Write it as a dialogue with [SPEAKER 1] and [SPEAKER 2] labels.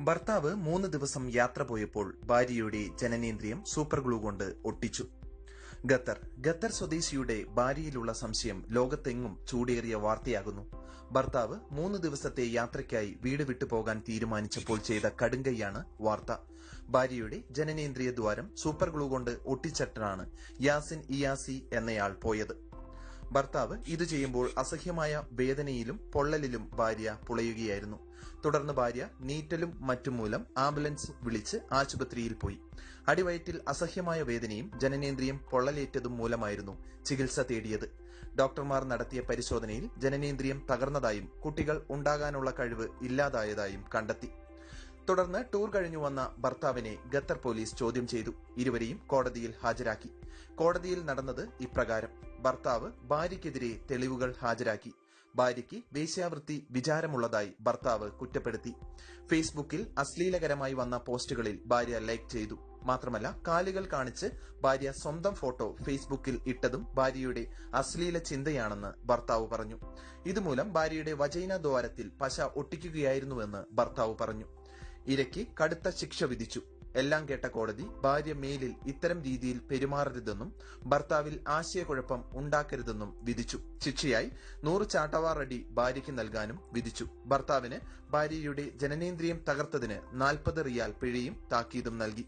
[SPEAKER 1] ഭർത്താവ് മൂന്ന് ദിവസം യാത്ര പോയപ്പോൾ ഭാര്യയുടെ ജനനേന്ദ്രിയം സൂപ്പർ ഗ്ലൂ കൊണ്ട് ഒട്ടിച്ചു. ഖത്തർ. ഖത്തർ സ്വദേശിയുടെ ഭാര്യയിലുള്ള സംശയം ലോകത്തെങ്ങും ചൂടേറിയ വാർത്തയാകുന്നു. ഭർത്താവ് മൂന്ന് ദിവസത്തെ യാത്രയ്ക്കായി വീട് വിട്ടു പോകാൻ തീരുമാനിച്ചപ്പോൾ ചെയ്ത കടുങ്കൈയാണ് വാർത്ത. ഭാര്യയുടെ ജനനേന്ദ്രിയ ദ്വാരം സൂപ്പർ ഗ്ലൂ കൊണ്ട് ഒട്ടിച്ചിട്ടാണ് യാസിൻ ഇയാസി എന്നയാൾ പോയത്. ഭർത്താവ് ഇത് ചെയ്യുമ്പോൾ അസഹ്യമായ വേദനയിലും പൊള്ളലിലും ഭാര്യ പുളയുകയായിരുന്നു. തുടർന്ന് ഭാര്യ നീറ്റലും മറ്റും മൂലം ആംബുലൻസ് വിളിച്ച് ആശുപത്രിയിൽ പോയി. അടിവയറ്റിൽ അസഹ്യമായ വേദനയും ജനനേന്ദ്രിയം പൊള്ളലേറ്റതും മൂലമായിരുന്നു ചികിത്സ തേടിയത്. ഡോക്ടർമാർ നടത്തിയ പരിശോധനയിൽ ജനനേന്ദ്രിയം തകർന്നതായും കുട്ടികൾ ഉണ്ടാകാനുള്ള കഴിവ് ഇല്ലാതായതായും കണ്ടെത്തി. തുടർന്ന് ടൂർ കഴിഞ്ഞു വന്ന ഭർത്താവിനെ ഖത്തർ പോലീസ് ചോദ്യം ചെയ്തു. ഇരുവരെയും കോടതിയിൽ ഹാജരാക്കി. കോടതിയിൽ നടന്നത് ഇപ്രകാരം. ഭർത്താവ് ഭാര്യയ്ക്കെതിരെ തെളിവുകൾ ഹാജരാക്കി. ഭാര്യയ്ക്ക് വേശ്യാവൃത്തി വിചാരമുള്ളതായി ഭർത്താവ് കുറ്റപ്പെടുത്തി. ഫേസ്ബുക്കിൽ അശ്ലീലകരമായി വന്ന പോസ്റ്റുകളിൽ ഭാര്യ ലൈക്ക് ചെയ്തു. മാത്രമല്ല കാലുകൾ കാണിച്ച് ഭാര്യ സ്വന്തം ഫോട്ടോ ഫേസ്ബുക്കിൽ ഇട്ടതും ഭാര്യയുടെ അശ്ലീല ചിന്തയാണെന്ന് ഭർത്താവ് പറഞ്ഞു. ഇതുമൂലം ഭാര്യയുടെ വജൈന ദ്വാരത്തിൽ പശ ഒട്ടിക്കുകയായിരുന്നുവെന്ന് ഭർത്താവ് പറഞ്ഞു. ഇരയ്ക്ക് കടുത്ത ശിക്ഷ വിധിച്ചു. എല്ലാം കേട്ട കോടതി ഭാര്യ മേലിൽ ഇത്തരം രീതിയിൽ പെരുമാറരുതെന്നും ഭർത്താവിൽ ആശയക്കുഴപ്പം ഉണ്ടാക്കരുതെന്നും വിധിച്ചു. ശിക്ഷയായി നൂറ് ചാട്ടവാറടി ഭാര്യയ്ക്ക് നൽകാനും വിധിച്ചു. ഭർത്താവിന് ഭാര്യയുടെ ജനനേന്ദ്രിയം തകർത്തതിന് നാൽപ്പത് റിയാൽ പിഴയും താക്കീതും നൽകി.